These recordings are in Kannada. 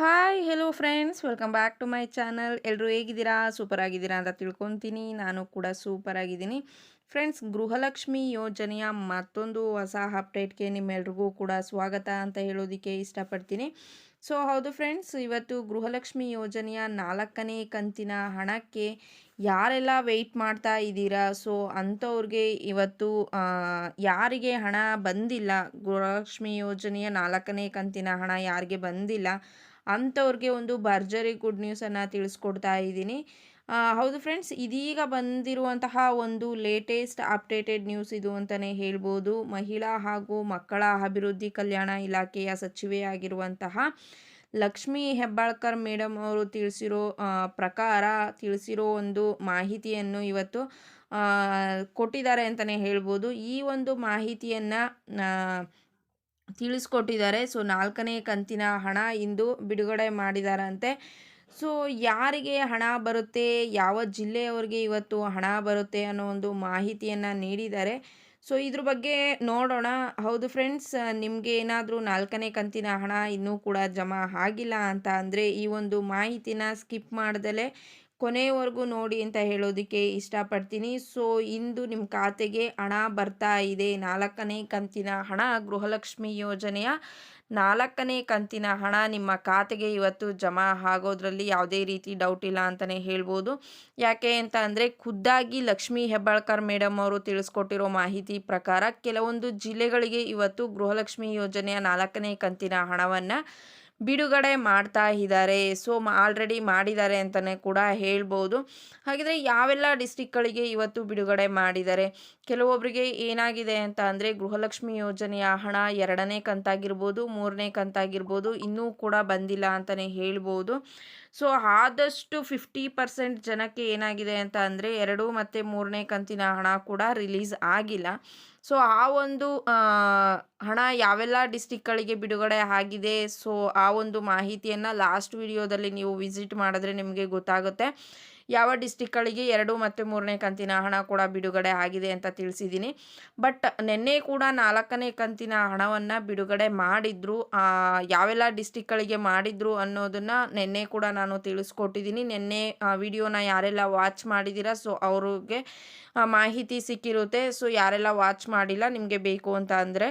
Hi hello friends welcome back to my channel ಎಲ್ಲರೂ ಹೇಗಿದ್ದೀರಾ? ಸೂಪರ್ ಆಗಿದ್ದೀರಾ ಅಂತ ತಿಳ್ಕೊತೀನಿ. ನಾನು ಕೂಡ ಸೂಪರ್ ಆಗಿದ್ದೀನಿ ಫ್ರೆಂಡ್ಸ್ ಗೃಹಲಕ್ಷ್ಮಿ ಯೋಜನೆಯ ಮತ್ತೊಂದು ಹೊಸ ಅಪ್ಡೇಟ್ಗೆ ನಿಮ್ಮೆಲ್ರಿಗೂ ಕೂಡ ಸ್ವಾಗತ ಅಂತ ಹೇಳೋದಕ್ಕೆ ಇಷ್ಟಪಡ್ತೀನಿ. ಸೊ ಹೌದು ಫ್ರೆಂಡ್ಸ್ ಇವತ್ತು ಗೃಹಲಕ್ಷ್ಮಿ ಯೋಜನೆಯ ನಾಲ್ಕನೇ ಕಂತಿನ ಹಣಕ್ಕೆ ಯಾರೆಲ್ಲ ವೆಯ್ಟ್ ಮಾಡ್ತಾ ಇದ್ದೀರಾ? ಸೊ ಅಂಥವ್ರಿಗೆ ಇವತ್ತು ಯಾರಿಗೆ ಹಣ ಬಂದಿಲ್ಲ? ಗೃಹಲಕ್ಷ್ಮಿ ಯೋಜನೆಯ ನಾಲ್ಕನೇ ಕಂತಿನ ಹಣ ಯಾರಿಗೆ ಬಂದಿಲ್ಲ? ಅಂಥವ್ರಿಗೆ ಒಂದು ಭರ್ಜರಿ ಗುಡ್ ನ್ಯೂಸನ್ನು ತಿಳಿಸ್ಕೊಡ್ತಾ ಇದ್ದೀನಿ. ಹೌದು ಫ್ರೆಂಡ್ಸ್, ಇದೀಗ ಬಂದಿರುವಂತಹ ಒಂದು ಲೇಟೆಸ್ಟ್ ಅಪ್ಡೇಟೆಡ್ ನ್ಯೂಸ್ ಇದು ಅಂತಲೇ ಹೇಳ್ಬೋದು. ಮಹಿಳಾ ಹಾಗೂ ಮಕ್ಕಳ ಅಭಿವೃದ್ಧಿ ಕಲ್ಯಾಣ ಇಲಾಖೆಯ ಸಚಿವೆಯಾಗಿರುವಂತಹ ಲಕ್ಷ್ಮೀ ಹೆಬ್ಬಾಳ್ಕರ್ ಮೇಡಮ್ ಅವರು ತಿಳಿಸಿರೋ ಪ್ರಕಾರ ತಿಳಿಸಿರೋ ಒಂದು ಮಾಹಿತಿಯನ್ನು ಇವತ್ತು ಕೊಟ್ಟಿದ್ದಾರೆ ಅಂತಲೇ ಹೇಳ್ಬೋದು. ಈ ಒಂದು ಮಾಹಿತಿಯನ್ನು ತಿಳಿಸ್ಕೊಟ್ಟಿದ್ದಾರೆ. ಸೊ, ನಾಲ್ಕನೇ ಕಂತಿನ ಹಣ ಇಂದು ಬಿಡುಗಡೆ ಮಾಡಿದಾರಂತೆ. ಸೊ, ಯಾರಿಗೆ ಹಣ ಬರುತ್ತೆ, ಯಾವ ಜಿಲ್ಲೆಯವ್ರಿಗೆ ಇವತ್ತು ಹಣ ಬರುತ್ತೆ ಅನ್ನೋ ಒಂದು ಮಾಹಿತಿಯನ್ನು ನೀಡಿದ್ದಾರೆ. ಸೊ, ಇದ್ರ ಬಗ್ಗೆ ನೋಡೋಣ. ಹೌದು ಫ್ರೆಂಡ್ಸ್, ನಿಮಗೆ ಏನಾದರೂ ನಾಲ್ಕನೇ ಕಂತಿನ ಹಣ ಇನ್ನೂ ಕೂಡ ಜಮಾ ಆಗಿಲ್ಲ ಅಂತ ಅಂದರೆ ಈ ಒಂದು ಮಾಹಿತಿನ ಸ್ಕಿಪ್ ಮಾಡ್ದಲೇ ಕೊನೆಯವರೆಗೂ ನೋಡಿ ಅಂತ ಹೇಳೋದಕ್ಕೆ ಇಷ್ಟಪಡ್ತೀನಿ. ಸೊ, ಇಂದು ನಿಮ್ಮ ಖಾತೆಗೆ ಹಣ ಬರ್ತಾ ಇದೆ. ನಾಲ್ಕನೇ ಕಂತಿನ ಹಣ ಗೃಹಲಕ್ಷ್ಮಿ ಯೋಜನೆಯ ನಾಲ್ಕನೇ ಕಂತಿನ ಹಣ ನಿಮ್ಮ ಖಾತೆಗೆ ಇವತ್ತು ಜಮಾ ಆಗೋದ್ರಲ್ಲಿ ಯಾವುದೇ ರೀತಿ ಡೌಟ್ ಇಲ್ಲ ಅಂತಲೇ ಹೇಳ್ಬೋದು. ಯಾಕೆ ಅಂತ ಅಂದರೆ ಖುದ್ದಾಗಿ ಲಕ್ಷ್ಮೀ ಹೆಬ್ಬಾಳ್ಕರ್ ಮೇಡಮ್ ಅವರು ತಿಳಿಸ್ಕೊಟ್ಟಿರೋ ಮಾಹಿತಿ ಪ್ರಕಾರ ಕೆಲವೊಂದು ಜಿಲ್ಲೆಗಳಿಗೆ ಇವತ್ತು ಗೃಹಲಕ್ಷ್ಮಿ ಯೋಜನೆಯ ನಾಲ್ಕನೇ ಕಂತಿನ ಹಣವನ್ನು ಬಿಡುಗಡೆ ಮಾಡ್ತಾ ಇದ್ದಾರೆ. ಸೊ ಆಲ್ರೆಡಿ ಮಾಡಿದ್ದಾರೆ ಅಂತಲೇ ಕೂಡ ಹೇಳ್ಬೋದು. ಹಾಗಿದ್ರೆ ಯಾವೆಲ್ಲ ಡಿಸ್ಟಿಕ್ಗಳಿಗೆ ಇವತ್ತು ಬಿಡುಗಡೆ ಮಾಡಿದ್ದಾರೆ? ಕೆಲವೊಬ್ಬರಿಗೆ ಏನಾಗಿದೆ ಅಂತ ಅಂದರೆ ಗೃಹಲಕ್ಷ್ಮಿ ಯೋಜನೆಯ ಹಣ ಎರಡನೇ ಕಂತಾಗಿರ್ಬೋದು, ಮೂರನೇ ಕಂತಾಗಿರ್ಬೋದು, ಇನ್ನೂ ಕೂಡ ಬಂದಿಲ್ಲ ಅಂತಲೇ ಹೇಳ್ಬೋದು. ಸೊ, ಆದಷ್ಟು ಫಿಫ್ಟಿ ಪರ್ಸೆಂಟ್ ಜನಕ್ಕೆ ಏನಾಗಿದೆ ಅಂತ ಅಂದರೆ ಎರಡು ಮತ್ತು ಮೂರನೇ ಕಂತಿನ ಹಣ ಕೂಡ ರಿಲೀಸ್ ಆಗಿಲ್ಲ. ಸೊ, ಆ ಒಂದು ಹಣ ಯಾವೆಲ್ಲ ಡಿಸ್ಟಿಕ್ಗಳಿಗೆ ಬಿಡುಗಡೆ ಆಗಿದೆ, ಸೊ, ಆ ಒಂದು ಮಾಹಿತಿಯನ್ನು ಲಾಸ್ಟ್ ವಿಡಿಯೋದಲ್ಲಿ ನೀವು ವಿಸಿಟ್ ಮಾಡಿದ್ರೆ ನಿಮಗೆ ಗೊತ್ತಾಗುತ್ತೆ. ಯಾವ ಡಿಸ್ಟಿಕ್ಗಳಿಗೆ ಎರಡು ಮತ್ತು ಮೂರನೇ ಕಂತಿನ ಹಣ ಕೂಡ ಬಿಡುಗಡೆ ಆಗಿದೆ ಅಂತ ತಿಳಿಸಿದ್ದೀನಿ. ಬಟ್ ನಿನ್ನೆ ಕೂಡ ನಾಲ್ಕನೇ ಕಂತಿನ ಹಣವನ್ನು ಬಿಡುಗಡೆ ಮಾಡಿದ್ರು. ಯಾವೆಲ್ಲ ಡಿಸ್ಟಿಕ್ಗಳಿಗೆ ಮಾಡಿದ್ರು ಅನ್ನೋದನ್ನು ನಿನ್ನೆ ಕೂಡ ನಾನು ತಿಳಿಸ್ಕೊಟ್ಟಿದ್ದೀನಿ. ನಿನ್ನೆ ವಿಡಿಯೋನ ಯಾರೆಲ್ಲ ವಾಚ್ ಮಾಡಿದ್ದೀರಾ, ಸೊ ಅವ್ರಿಗೆ ಮಾಹಿತಿ ಸಿಕ್ಕಿರುತ್ತೆ. ಸೊ ಯಾರೆಲ್ಲ ವಾಚ್ ಮಾಡಿಲ್ಲ, ನಿಮಗೆ ಬೇಕು ಅಂತ ಅಂದರೆ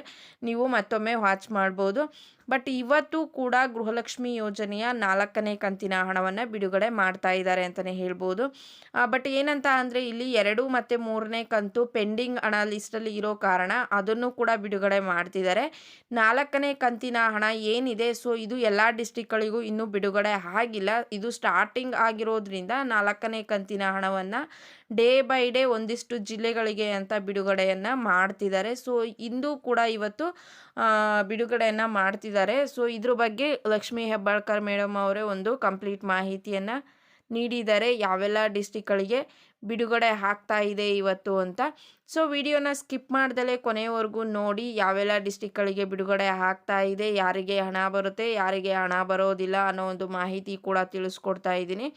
ನೀವು ಮತ್ತೊಮ್ಮೆ ವಾಚ್ ಮಾಡ್ಬೋದು. ಬಟ್ ಇವತ್ತು ಕೂಡ ಗೃಹಲಕ್ಷ್ಮಿ ಯೋಜನೆಯ ನಾಲ್ಕನೇ ಕಂತಿನ ಹಣವನ್ನು ಬಿಡುಗಡೆ ಮಾಡ್ತಾ ಇದ್ದಾರೆ ಅಂತಲೇ ಹೇಳ್ಬೋದು. ಬಟ್ ಏನಂತ ಅಂದರೆ ಇಲ್ಲಿ ಎರಡು ಮತ್ತು ಮೂರನೇ ಕಂತು ಪೆಂಡಿಂಗ್ ಹಣ ಲಿಸ್ಟಲ್ಲಿ ಇರೋ ಕಾರಣ ಅದನ್ನು ಕೂಡ ಬಿಡುಗಡೆ ಮಾಡ್ತಿದ್ದಾರೆ. ನಾಲ್ಕನೇ ಕಂತಿನ ಹಣ ಏನಿದೆ? ಸೊ ಇದು ಎಲ್ಲ ಡಿಸ್ಟಿಕ್ಗಳಿಗೂ ಇನ್ನೂ ಬಿಡುಗಡೆ ಆಗಿಲ್ಲ. ಇದು ಸ್ಟಾರ್ಟಿಂಗ್ ಆಗಿರೋದ್ರಿಂದ ನಾಲ್ಕನೇ ಕಂತಿನ ಹಣವನ್ನು ಡೇ ಬೈ ಡೇ ಒಂದಿಷ್ಟು ಜಿಲ್ಲೆಗಳಿಗೆ ಅಂತ ಬಿಡುಗಡೆಯನ್ನು ಮಾಡ್ತಿದ್ದಾರೆ. ಸೊ, ಇಂದು ಕೂಡ ಇವತ್ತು ಬಿಡುಗಡೆಯನ್ನು ಮಾಡ್ತಿದ್ದಾರೆ. ಸೊ, ಇದ್ರ ಬಗ್ಗೆ ಲಕ್ಷ್ಮೀ ಹೆಬ್ಬಾಳ್ಕರ್ ಮೇಡಮ್ ಅವರೇ ಒಂದು ಕಂಪ್ಲೀಟ್ ಮಾಹಿತಿಯನ್ನು ನೀಡಿದ್ದಾರೆ. ಯಾವೆಲ್ಲ ಡಿಸ್ಟಿಕ್ಗಳಿಗೆ ಬಿಡುಗಡೆ ಆಗ್ತಾ ಇದೆ ಇವತ್ತು ಅಂತ. ಸೊ ವಿಡಿಯೋನ ಸ್ಕಿಪ್ ಮಾಡ್ದಲೇ ಕೊನೆಯವರೆಗೂ ನೋಡಿ ಯಾವೆಲ್ಲ ಡಿಸ್ಟಿಕ್ಗಳಿಗೆ ಬಿಡುಗಡೆ ಆಗ್ತಾ ಇದೆ, ಯಾರಿಗೆ ಹಣ ಬರುತ್ತೆ, ಯಾರಿಗೆ ಹಣ ಬರೋದಿಲ್ಲ ಅನ್ನೋ ಒಂದು ಮಾಹಿತಿ ಕೂಡ ತಿಳಿಸ್ಕೊಡ್ತಾ ಇದ್ದೀನಿ.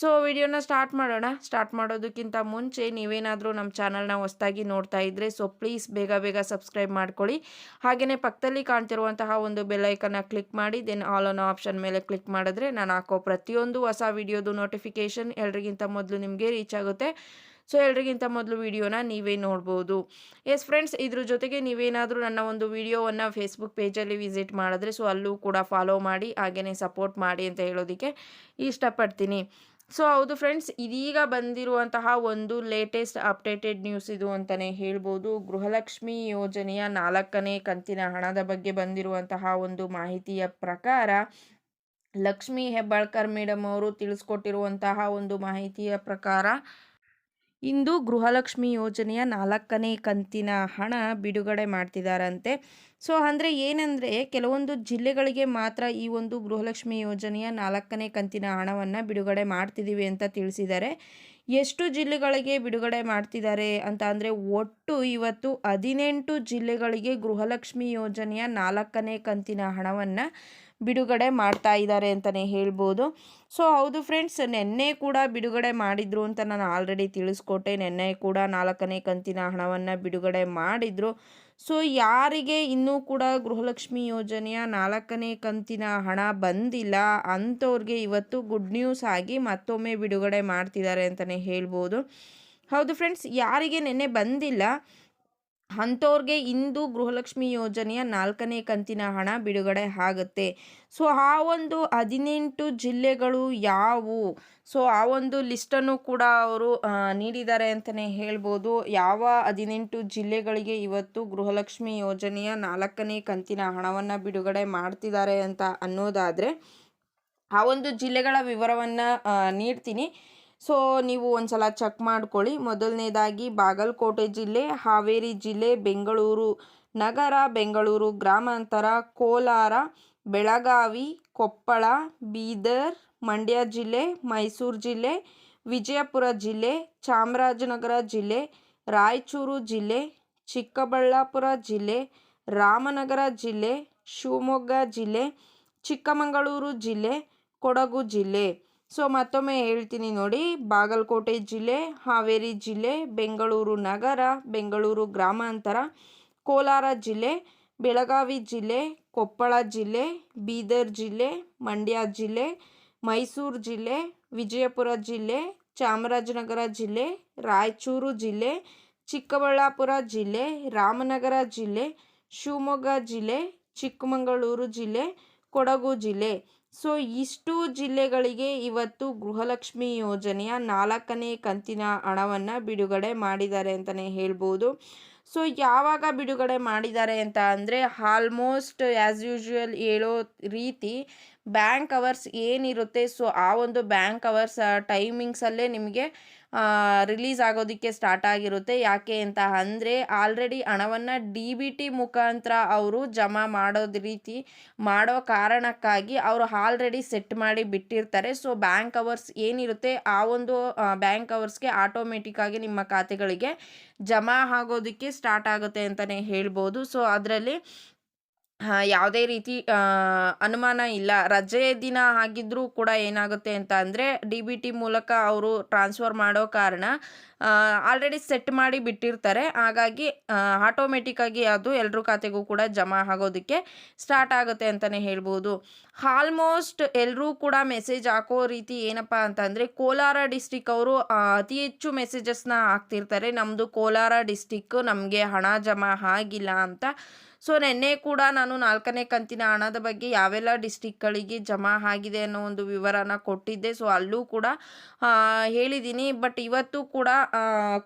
ಸೊ ವಿಡಿಯೋನ ಸ್ಟಾರ್ಟ್ ಮಾಡೋಣ. ಸ್ಟಾರ್ಟ್ ಮಾಡೋದಕ್ಕಿಂತ ಮುಂಚೆ ನೀವೇನಾದರೂ ನಮ್ಮ ಚಾನಲ್ನ ಹೊಸ್ದಾಗಿ ನೋಡ್ತಾ ಇದ್ದರೆ ಸೊ ಪ್ಲೀಸ್ ಬೇಗ ಬೇಗ ಸಬ್ಸ್ಕ್ರೈಬ್ ಮಾಡ್ಕೊಳ್ಳಿ. ಹಾಗೆಯೇ ಪಕ್ಕದಲ್ಲಿ ಕಾಣ್ತಿರುವಂತಹ ಒಂದು ಬೆಲ್ಲೈಕನ್ನ ಕ್ಲಿಕ್ ಮಾಡಿ ದೆನ್ ಆಲ್ ಅನ್ನೋ ಆಪ್ಷನ್ ಮೇಲೆ ಕ್ಲಿಕ್ ಮಾಡಿದ್ರೆ ನಾನು ಹಾಕೋ ಪ್ರತಿಯೊಂದು ಹೊಸ ವಿಡಿಯೋದು ನೋಟಿಫಿಕೇಷನ್ ಎಲ್ರಿಗಿಂತ ಮೊದಲು ನಿಮಗೆ ರೀಚ್ ಆಗುತ್ತೆ. ಸೊ ಎಲ್ರಿಗಿಂತ ಮೊದಲು ವಿಡಿಯೋನ ನೀವೇ ನೋಡ್ಬೋದು. ಎಸ್ ಫ್ರೆಂಡ್ಸ್ ಇದ್ರ ಜೊತೆಗೆ ನೀವೇನಾದರೂ ನನ್ನ ಒಂದು ವೀಡಿಯೋವನ್ನು ಫೇಸ್ಬುಕ್ ಪೇಜಲ್ಲಿ ವಿಸಿಟ್ ಮಾಡಿದ್ರೆ ಸೊ ಅಲ್ಲೂ ಕೂಡ ಫಾಲೋ ಮಾಡಿ ಹಾಗೆಯೇ ಸಪೋರ್ಟ್ ಮಾಡಿ ಅಂತ ಹೇಳೋದಕ್ಕೆ ಇಷ್ಟಪಡ್ತೀನಿ. ಸೊ ಹೌದು ಫ್ರೆಂಡ್ಸ್ ಇದೀಗ ಬಂದಿರುವಂತಹ ಒಂದು ಲೇಟೆಸ್ಟ್ ಅಪ್ಡೇಟೆಡ್ ನ್ಯೂಸ್ ಇದು ಅಂತಲೇ ಹೇಳ್ಬೋದು. ಗೃಹಲಕ್ಷ್ಮಿ ಯೋಜನೆಯ ನಾಲ್ಕನೇ ಕಂತಿನ ಹಣದ ಬಗ್ಗೆ ಬಂದಿರುವಂತಹ ಒಂದು ಮಾಹಿತಿಯ ಪ್ರಕಾರ, ಲಕ್ಷ್ಮೀ ಹೆಬ್ಬಾಳ್ಕರ್ ಮೇಡಮ್ ಅವರು ತಿಳಿಸ್ಕೊಟ್ಟಿರುವಂತಹ ಒಂದು ಮಾಹಿತಿಯ ಪ್ರಕಾರ ಇಂದು ಗೃಹಲಕ್ಷ್ಮಿ ಯೋಜನೆಯ ನಾಲ್ಕನೇ ಕಂತಿನ ಹಣ ಬಿಡುಗಡೆ ಮಾಡ್ತಿದ್ದಾರಂತೆ ಸೊ, ಅಂದರೆ ಏನಂದರೆ ಕೆಲವೊಂದು ಜಿಲ್ಲೆಗಳಿಗೆ ಮಾತ್ರ ಈ ಒಂದು ಗೃಹಲಕ್ಷ್ಮಿ ಯೋಜನೆಯ ನಾಲ್ಕನೇ ಕಂತಿನ ಹಣವನ್ನು ಬಿಡುಗಡೆ ಮಾಡ್ತಿದ್ದೀವಿ ಅಂತ ತಿಳಿಸಿದ್ದಾರೆ. ಎಷ್ಟು ಜಿಲ್ಲೆಗಳಿಗೆ ಬಿಡುಗಡೆ ಮಾಡ್ತಿದ್ದಾರೆ ಅಂತ ಅಂದರೆ ಒಟ್ಟು ಇವತ್ತು ಹದಿನೆಂಟು ಜಿಲ್ಲೆಗಳಿಗೆ ಗೃಹಲಕ್ಷ್ಮಿ ಯೋಜನೆಯ ನಾಲ್ಕನೇ ಕಂತಿನ ಹಣವನ್ನು ಬಿಡುಗಡೆ ಮಾಡ್ತಾ ಇದ್ದಾರೆ ಅಂತಲೇ ಹೇಳ್ಬೋದು. ಸೊ ಹೌದು ಫ್ರೆಂಡ್ಸ್ ನಿನ್ನೆ ಕೂಡ ಬಿಡುಗಡೆ ಮಾಡಿದ್ರು ಅಂತ ನಾನು ಆಲ್ರೆಡಿ ತಿಳಿಸ್ಕೊಟ್ಟೆ. ನಿನ್ನೆ ಕೂಡ ನಾಲ್ಕನೇ ಕಂತಿನ ಹಣವನ್ನು ಬಿಡುಗಡೆ ಮಾಡಿದರು. ಸೊ ಯಾರಿಗೆ ಇನ್ನೂ ಕೂಡ ಗೃಹಲಕ್ಷ್ಮಿ ಯೋಜನೆಯ ನಾಲ್ಕನೇ ಕಂತಿನ ಹಣ ಬಂದಿಲ್ಲ ಅಂಥವ್ರಿಗೆ ಇವತ್ತು ಗುಡ್ ನ್ಯೂಸ್ ಆಗಿ ಮತ್ತೊಮ್ಮೆ ಬಿಡುಗಡೆ ಮಾಡ್ತಿದ್ದಾರೆ ಅಂತಲೇ ಹೇಳ್ಬೋದು. ಹೌದು ಫ್ರೆಂಡ್ಸ್ ಯಾರಿಗೆ ನೆನ್ನೆ ಬಂದಿಲ್ಲ ಅಂಥವ್ರಿಗೆ ಇಂದು ಗೃಹಲಕ್ಷ್ಮಿ ಯೋಜನೆಯ ನಾಲ್ಕನೇ ಕಂತಿನ ಹಣ ಬಿಡುಗಡೆ ಆಗುತ್ತೆ. ಸೊ, ಆ ಒಂದು ಹದಿನೆಂಟು ಜಿಲ್ಲೆಗಳು ಯಾವುವು? ಸೊ, ಆ ಒಂದು ಲಿಸ್ಟನ್ನು ಕೂಡ ಅವರು ನೀಡಿದ್ದಾರೆ ಅಂತಲೇ ಹೇಳ್ಬೋದು. ಯಾವ ಹದಿನೆಂಟು ಜಿಲ್ಲೆಗಳಿಗೆ ಇವತ್ತು ಗೃಹಲಕ್ಷ್ಮಿ ಯೋಜನೆಯ ನಾಲ್ಕನೇ ಕಂತಿನ ಹಣವನ್ನು ಬಿಡುಗಡೆ ಮಾಡ್ತಿದ್ದಾರೆ ಅಂತ ಅನ್ನೋದಾದರೆ, ಆ ಒಂದು ಜಿಲ್ಲೆಗಳ ವಿವರವನ್ನು ನೀಡ್ತೀನಿ. ಸೊ ನೀವು ಒಂದು ಸಲ ಚೆಕ್ ಮಾಡ್ಕೊಳ್ಳಿ. ಮೊದಲನೇದಾಗಿ ಬಾಗಲಕೋಟೆ ಜಿಲ್ಲೆ, ಹಾವೇರಿ ಜಿಲ್ಲೆ, ಬೆಂಗಳೂರು ನಗರ, ಬೆಂಗಳೂರು ಗ್ರಾಮಾಂತರ, ಕೋಲಾರ, ಬೆಳಗಾವಿ, ಕೊಪ್ಪಳ, ಬೀದರ್, ಮಂಡ್ಯ ಜಿಲ್ಲೆ, ಮೈಸೂರು ಜಿಲ್ಲೆ, ವಿಜಯಪುರ ಜಿಲ್ಲೆ, ಚಾಮರಾಜನಗರ ಜಿಲ್ಲೆ, ರಾಯಚೂರು ಜಿಲ್ಲೆ, ಚಿಕ್ಕಬಳ್ಳಾಪುರ ಜಿಲ್ಲೆ, ರಾಮನಗರ ಜಿಲ್ಲೆ, ಶಿವಮೊಗ್ಗ ಜಿಲ್ಲೆ, ಚಿಕ್ಕಮಗಳೂರು ಜಿಲ್ಲೆ, ಕೊಡಗು ಜಿಲ್ಲೆ. ಸೊ ಮತ್ತೊಮ್ಮೆ ಹೇಳ್ತೀನಿ ನೋಡಿ, ಬಾಗಲಕೋಟೆ ಜಿಲ್ಲೆ, ಹಾವೇರಿ ಜಿಲ್ಲೆ, ಬೆಂಗಳೂರು ನಗರ, ಬೆಂಗಳೂರು ಗ್ರಾಮಾಂತರ, ಕೋಲಾರ ಜಿಲ್ಲೆ, ಬೆಳಗಾವಿ ಜಿಲ್ಲೆ, ಕೊಪ್ಪಳ ಜಿಲ್ಲೆ, ಬೀದರ್ ಜಿಲ್ಲೆ, ಮಂಡ್ಯ ಜಿಲ್ಲೆ, ಮೈಸೂರು ಜಿಲ್ಲೆ, ವಿಜಯಪುರ ಜಿಲ್ಲೆ, ಚಾಮರಾಜನಗರ ಜಿಲ್ಲೆ, ರಾಯಚೂರು ಜಿಲ್ಲೆ, ಚಿಕ್ಕಬಳ್ಳಾಪುರ ಜಿಲ್ಲೆ, ರಾಮನಗರ ಜಿಲ್ಲೆ, ಶಿವಮೊಗ್ಗ ಜಿಲ್ಲೆ, ಚಿಕ್ಕಮಗಳೂರು ಜಿಲ್ಲೆ, ಕೊಡಗು ಜಿಲ್ಲೆ. ಸೊ ಇಷ್ಟು ಜಿಲ್ಲೆಗಳಿಗೆ ಇವತ್ತು ಗೃಹಲಕ್ಷ್ಮಿ ಯೋಜನೆಯ ನಾಲ್ಕನೇ ಕಂತಿನ ಹಣವನ್ನು ಬಿಡುಗಡೆ ಮಾಡಿದ್ದಾರೆ ಅಂತಲೇ ಹೇಳ್ಬೋದು. ಸೊ ಯಾವಾಗ ಬಿಡುಗಡೆ ಮಾಡಿದ್ದಾರೆ ಅಂತ ಅಂದರೆ ಆಲ್ಮೋಸ್ಟ್ ಆ್ಯಸ್ ಯೂಶ್ವಲ್ ಹೇಳೋ ರೀತಿ ಬ್ಯಾಂಕ್ ಅವರ್ಸ್ ಏನಿರುತ್ತೆ, ಸೊ ಆ ಒಂದು ಬ್ಯಾಂಕ್ ಅವರ್ಸ್ ಟೈಮಿಂಗ್ಸಲ್ಲೇ ನಿಮಗೆ ರಿಲೀಸ್ ಆಗೋದಕ್ಕೆ ಸ್ಟಾರ್ಟ್ ಆಗಿರುತ್ತೆ. ಯಾಕೆ ಅಂತ ಅಂದರೆ ಆಲ್ರೆಡಿ ಹಣವನ್ನು ಡಿ ಬಿ ಟಿ ಮುಖಾಂತರ ಅವರು ಜಮಾ ಮಾಡೋದು ರೀತಿ, ಮಾಡೋ ಕಾರಣಕ್ಕಾಗಿ ಅವರು ಆಲ್ರೆಡಿ ಸೆಟ್ ಮಾಡಿ ಬಿಟ್ಟಿರ್ತಾರೆ. ಸೊ ಬ್ಯಾಂಕ್ ಅವರ್ಸ್ ಏನಿರುತ್ತೆ, ಆ ಒಂದು ಬ್ಯಾಂಕ್ ಅವರ್ಸ್ಗೆ ಆಟೋಮೆಟಿಕ್ಕಾಗಿ ನಿಮ್ಮ ಖಾತೆಗಳಿಗೆ ಜಮಾ ಆಗೋದಕ್ಕೆ ಸ್ಟಾರ್ಟ್ ಆಗುತ್ತೆ ಅಂತಲೇ ಹೇಳ್ಬೋದು. ಸೊ ಅದರಲ್ಲಿ ಯಾವುದೇ ರೀತಿ ಅನುಮಾನ ಇಲ್ಲ. ರಜೆ ದಿನ ಆಗಿದ್ರೂ ಕೂಡ ಏನಾಗುತ್ತೆ ಅಂತ ಅಂದರೆ, ಡಿ ಬಿ ಟಿ ಮೂಲಕ ಅವರು ಟ್ರಾನ್ಸ್ಫರ್ ಮಾಡೋ ಕಾರಣ ಆಲ್ರೆಡಿ ಸೆಟ್ ಮಾಡಿ ಬಿಟ್ಟಿರ್ತಾರೆ. ಹಾಗಾಗಿ ಆಟೋಮೆಟಿಕ್ಕಾಗಿ ಅದು ಎಲ್ಲರೂ ಖಾತೆಗೂ ಕೂಡ ಜಮಾ ಆಗೋದಕ್ಕೆ ಸ್ಟಾರ್ಟ್ ಆಗುತ್ತೆ ಅಂತಲೇ ಹೇಳ್ಬೋದು. ಆಲ್ಮೋಸ್ಟ್ ಎಲ್ಲರೂ ಕೂಡ ಮೆಸೇಜ್ ಹಾಕೋ ರೀತಿ ಏನಪ್ಪ ಅಂತಂದರೆ ಕೋಲಾರ ಡಿಸ್ಟಿಕ್ ಅವರು ಅತಿ ಹೆಚ್ಚು ಮೆಸೇಜಸ್ನ ಹಾಕ್ತಿರ್ತಾರೆ. ನಮ್ಮದು ಕೋಲಾರ ಡಿಸ್ಟಿಕ್ಕು ನಮಗೆ ಹಣ ಜಮಾ ಆಗಿಲ್ಲ ಅಂತ. ಸೊ ನಿನ್ನೆ ಕೂಡ ನಾನು ನಾಲ್ಕನೇ ಕಂತಿನ ಹಣದ ಬಗ್ಗೆ ಯಾವೆಲ್ಲ ಡಿಸ್ಟಿಕ್ಗಳಿಗೆ ಜಮಾ ಆಗಿದೆ ಅನ್ನೋ ಒಂದು ವಿವರನ ಕೊಟ್ಟಿದ್ದೆ. ಸೊ ಅಲ್ಲೂ ಕೂಡ ಹೇಳಿದ್ದೀನಿ. ಬಟ್ ಇವತ್ತು ಕೂಡ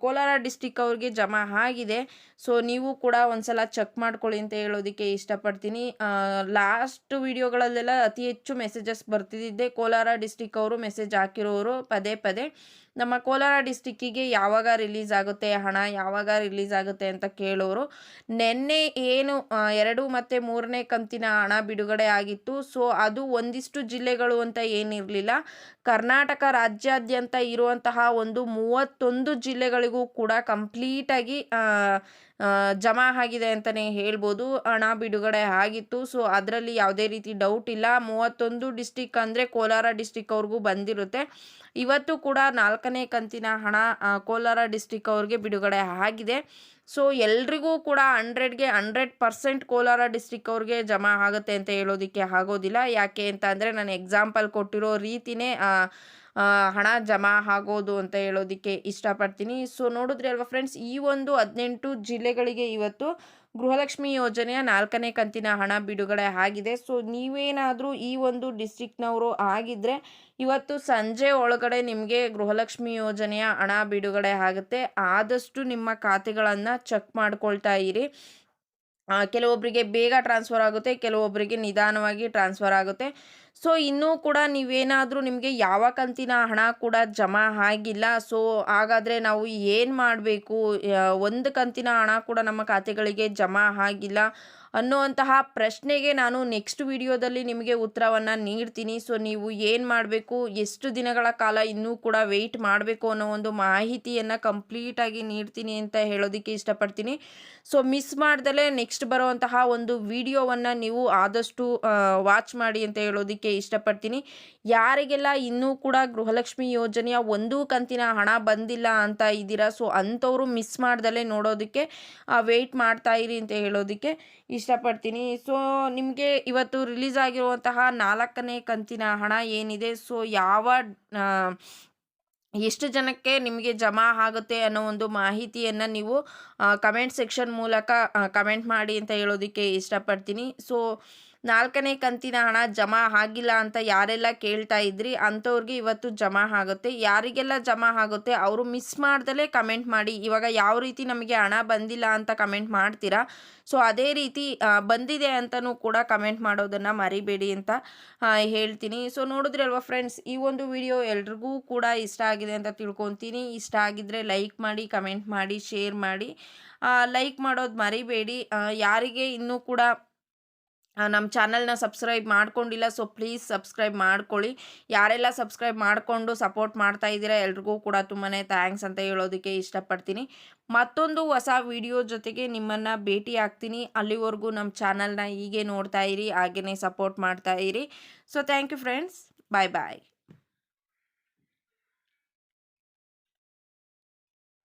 ಕೋಲಾರ ಡಿಸ್ಟಿಕ್ ಅವ್ರಿಗೆ ಜಮಾ ಆಗಿದೆ. ಸೊ ನೀವು ಕೂಡ ಒಂದ್ಸಲ ಚೆಕ್ ಮಾಡ್ಕೊಳ್ಳಿ ಅಂತ ಹೇಳೋದಕ್ಕೆ ಇಷ್ಟಪಡ್ತೀನಿ. ಲಾಸ್ಟ್ ವಿಡಿಯೋಗಳಲ್ಲೆಲ್ಲ ಅತಿ ಹೆಚ್ಚು ಮೆಸೇಜಸ್ ಬರ್ತಿದ್ದೆ ಕೋಲಾರ ಡಿಸ್ಟಿಕ್ ಅವರು ಮೆಸೇಜ್ ಹಾಕಿರೋರು ಪದೇ ಪದೇ, ನಮ್ಮ ಕೋಲಾರ ಡಿಸ್ಟಿಕ್ಕಿಗೆ ಯಾವಾಗ ರಿಲೀಸ್ ಆಗುತ್ತೆ, ಹಣ ಯಾವಾಗ ರಿಲೀಸ್ ಆಗುತ್ತೆ ಅಂತ ಕೇಳೋರು. ನಿನ್ನೆ ಏನು ಎರಡು ಮತ್ತು ಮೂರನೇ ಕಂತಿನ ಹಣ ಬಿಡುಗಡೆ ಆಗಿತ್ತು. ಸೊ, ಅದು ಒಂದಿಷ್ಟು ಜಿಲ್ಲೆಗಳು ಅಂತ ಏನಿರಲಿಲ್ಲ. ಕರ್ನಾಟಕ ರಾಜ್ಯಾದ್ಯಂತ ಇರುವಂತಹ ಒಂದು ಮೂವತ್ತೊಂದು ಜಿಲ್ಲೆಗಳಿಗೂ ಕೂಡ ಕಂಪ್ಲೀಟಾಗಿ ಜಮಾ ಆಗಿದೆ ಅಂತಲೇ ಹೇಳ್ಬೋದು. ಹಣ ಬಿಡುಗಡೆ ಆಗಿತ್ತು. ಸೊ, ಅದರಲ್ಲಿ ಯಾವುದೇ ರೀತಿ ಡೌಟ್ ಇಲ್ಲ. ಮೂವತ್ತೊಂದು ಡಿಸ್ಟಿಕ್ ಅಂದರೆ ಕೋಲಾರ ಡಿಸ್ಟಿಕ್ ಅವ್ರಿಗೂ ಬಂದಿರುತ್ತೆ. ಇವತ್ತು ಕೂಡ ನಾಲ್ಕನೇ ಕಂತಿನ ಹಣ ಕೋಲಾರ ಡಿಸ್ಟಿಕ್ ಅವ್ರಿಗೆ ಬಿಡುಗಡೆ ಆಗಿದೆ. ಸೊ ಎಲ್ರಿಗೂ ಕೂಡ ಹಂಡ್ರೆಡ್ಗೆ ಹಂಡ್ರೆಡ್ ಪರ್ಸೆಂಟ್ ಕೋಲಾರ ಡಿಸ್ಟಿಕ್ ಅವ್ರಿಗೆ ಜಮಾ ಆಗುತ್ತೆ ಅಂತ ಹೇಳೋದಕ್ಕೆ ಆಗೋದಿಲ್ಲ. ಯಾಕೆ ಅಂತ ಅಂದರೆ ನಾನು ಎಕ್ಸಾಂಪಲ್ ಕೊಟ್ಟಿರೋ ರೀತಿನೇ ಹಣ ಜಮಾ ಆಗೋದು ಅಂತ ಹೇಳೋದಕ್ಕೆ ಇಷ್ಟಪಡ್ತೀನಿ. ಸೊ ನೋಡಿದ್ರಿ ಅಲ್ವಾ ಫ್ರೆಂಡ್ಸ್ ಈ ಒಂದು ಹದಿನೆಂಟು ಜಿಲ್ಲೆಗಳಿಗೆ ಇವತ್ತು ಗೃಹಲಕ್ಷ್ಮಿ ಯೋಜನೆಯ ನಾಲ್ಕನೇ ಕಂತಿನ ಹಣ ಬಿಡುಗಡೆ ಆಗಿದೆ. ಸೊ, ನೀವೇನಾದರೂ ಈ ಒಂದು ಡಿಸ್ಟಿಕ್ನವರು ಆಗಿದ್ದರೆ ಇವತ್ತು ಸಂಜೆ ಒಳಗಡೆ ನಿಮಗೆ ಗೃಹಲಕ್ಷ್ಮಿ ಯೋಜನೆಯ ಹಣ ಬಿಡುಗಡೆ ಆಗುತ್ತೆ. ಆದಷ್ಟು ನಿಮ್ಮ ಖಾತೆಗಳನ್ನು ಚೆಕ್ ಮಾಡ್ಕೊಳ್ತಾ ಇರಿ. ಕೆಲವೊಬ್ಬರಿಗೆ ಬೇಗ ಟ್ರಾನ್ಸ್ಫರ್ ಆಗುತ್ತೆ ಕೆಲವೊಬ್ಬರಿಗೆ ನಿಧಾನವಾಗಿ ಟ್ರಾನ್ಸ್ಫರ್ ಆಗುತ್ತೆ. ಸೊ ಇನ್ನೂ ಕೂಡ ನೀವೇನಾದರೂ ನಿಮಗೆ ಯಾವ ಕಂತಿನ ಹಣ ಕೂಡ ಜಮಾ ಆಗಿಲ್ಲ. ಸೊ ಹಾಗಾದರೆ ನಾವು ಏನು ಮಾಡಬೇಕು? ಒಂದು ಕಂತಿನ ಹಣ ಕೂಡ ನಮ್ಮ ಖಾತೆಗಳಿಗೆ ಜಮಾ ಆಗಿಲ್ಲ ಅನ್ನುವಂತಹ ಪ್ರಶ್ನೆಗೆ ನಾನು ನೆಕ್ಸ್ಟ್ ವಿಡಿಯೋದಲ್ಲಿ ನಿಮಗೆ ಉತ್ತರವನ್ನು ನೀಡ್ತೀನಿ. ಸೊ ನೀವು ಏನು ಮಾಡಬೇಕು? ಎಷ್ಟು ದಿನಗಳ ಕಾಲ ಇನ್ನೂ ಕೂಡ ವೆಯ್ಟ್ ಮಾಡಬೇಕು ಅನ್ನೋ ಒಂದು ಮಾಹಿತಿಯನ್ನು ಕಂಪ್ಲೀಟಾಗಿ ನೀಡ್ತೀನಿ ಅಂತ ಹೇಳೋದಕ್ಕೆ ಇಷ್ಟಪಡ್ತೀನಿ. ಸೊ ಮಿಸ್ ಮಾಡ್ದಲೇ ನೆಕ್ಸ್ಟ್ ಬರುವಂತಹ ಒಂದು ವಿಡಿಯೋವನ್ನು ನೀವು ಆದಷ್ಟು ವಾಚ್ ಮಾಡಿ ಅಂತ ಹೇಳೋದಕ್ಕೆ ಇಷ್ಟಪಡ್ತೀನಿ. ಯಾರಿಗೆಲ್ಲ ಇನ್ನೂ ಕೂಡ ಗೃಹಲಕ್ಷ್ಮಿ ಯೋಜನೆಯ ಒಂದು ಕಂತಿನ ಹಣ ಬಂದಿಲ್ಲ ಅಂತ ಇದ್ದೀರಾ, ಸೊ ಅಂಥವರು ಮಿಸ್ ಮಾಡ್ದಲೇ ನೋಡೋದಕ್ಕೆ ವೆಯ್ಟ್ ಮಾಡ್ತಾ ಇರಿ ಅಂತ ಹೇಳೋದಕ್ಕೆ ಇಷ್ಟಪಡ್ತೀನಿ. ಸೊ ನಿಮಗೆ ಇವತ್ತು ರಿಲೀಸ್ ಆಗಿರುವಂತಹ ನಾಲ್ಕನೇ ಕಂತಿನ ಹಣ ಏನಿದೆ? ಸೊ ಯಾವ ಎಷ್ಟು ಜನಕ್ಕೆ ನಿಮಗೆ ಜಮಾ ಆಗುತ್ತೆ ಅನ್ನೋ ಒಂದು ಮಾಹಿತಿಯನ್ನು ನೀವು ಕಮೆಂಟ್ ಸೆಕ್ಷನ್ ಮೂಲಕ ಕಮೆಂಟ್ ಮಾಡಿ ಅಂತ ಹೇಳೋದಕ್ಕೆ ಇಷ್ಟಪಡ್ತೀನಿ. ಸೊ ನಾಲ್ಕನೇ ಕಂತಿನ ಹಣ ಜಮಾ ಆಗಿಲ್ಲ ಅಂತ ಯಾರೆಲ್ಲ ಕೇಳ್ತಾ ಇದ್ರಿ? ಅಂಥವ್ರಿಗೆ ಇವತ್ತು ಜಮಾ ಆಗುತ್ತೆ. ಯಾರಿಗೆಲ್ಲ ಜಮಾ ಆಗುತ್ತೆ ಅವರು ಮಿಸ್ ಮಾಡ್ದಲೇ ಕಮೆಂಟ್ ಮಾಡಿ. ಇವಾಗ ಯಾವ ರೀತಿ ನಮಗೆ ಹಣ ಬಂದಿಲ್ಲ ಅಂತ ಕಮೆಂಟ್ ಮಾಡ್ತೀರಾ? ಸೊ, ಅದೇ ರೀತಿ ಬಂದಿದೆ ಅಂತಲೂ ಕೂಡ ಕಮೆಂಟ್ ಮಾಡೋದನ್ನು ಮರಿಬೇಡಿ ಅಂತ ಹೇಳ್ತೀನಿ. ಸೊ ನೋಡಿದ್ರಲ್ವಾ ಫ್ರೆಂಡ್ಸ್, ಈ ಒಂದು ವಿಡಿಯೋ ಎಲ್ರಿಗೂ ಕೂಡ ಇಷ್ಟ ಆಗಿದೆ ಅಂತ ತಿಳ್ಕೊತೀನಿ. ಇಷ್ಟ ಆಗಿದ್ದರೆ ಲೈಕ್ ಮಾಡಿ, ಕಮೆಂಟ್ ಮಾಡಿ, ಶೇರ್ ಮಾಡಿ. ಲೈಕ್ ಮಾಡೋದು ಮರಿಬೇಡಿ. ಯಾರಿಗೆ ಇನ್ನೂ ಕೂಡ ನಮ್ಮ ಚಾನಲ್ನ ಸಬ್ಸ್ಕ್ರೈಬ್ ಮಾಡ್ಕೊಂಡಿಲ್ಲ, ಸೊ ಪ್ಲೀಸ್ ಸಬ್ಸ್ಕ್ರೈಬ್ ಮಾಡ್ಕೊಳ್ಳಿ. ಯಾರೆಲ್ಲ ಸಬ್ಸ್ಕ್ರೈಬ್ ಮಾಡಿಕೊಂಡು ಸಪೋರ್ಟ್ ಮಾಡ್ತಾ ಇದ್ದೀರಾ ಎಲ್ರಿಗೂ ಕೂಡ ತುಂಬಾ ಥ್ಯಾಂಕ್ಸ್ ಅಂತ ಹೇಳೋದಕ್ಕೆ ಇಷ್ಟಪಡ್ತೀನಿ. ಮತ್ತೊಂದು ಹೊಸ ವಿಡಿಯೋ ಜೊತೆಗೆ ನಿಮ್ಮನ್ನು ಭೇಟಿ ಆಗ್ತೀನಿ. ಅಲ್ಲಿವರೆಗೂ ನಮ್ಮ ಚಾನಲ್ನ ಹೀಗೆ ನೋಡ್ತಾ ಇರಿ ಹಾಗೆಯೇ ಸಪೋರ್ಟ್ ಮಾಡ್ತಾ ಇರಿ. So thank you friends. Bye bye.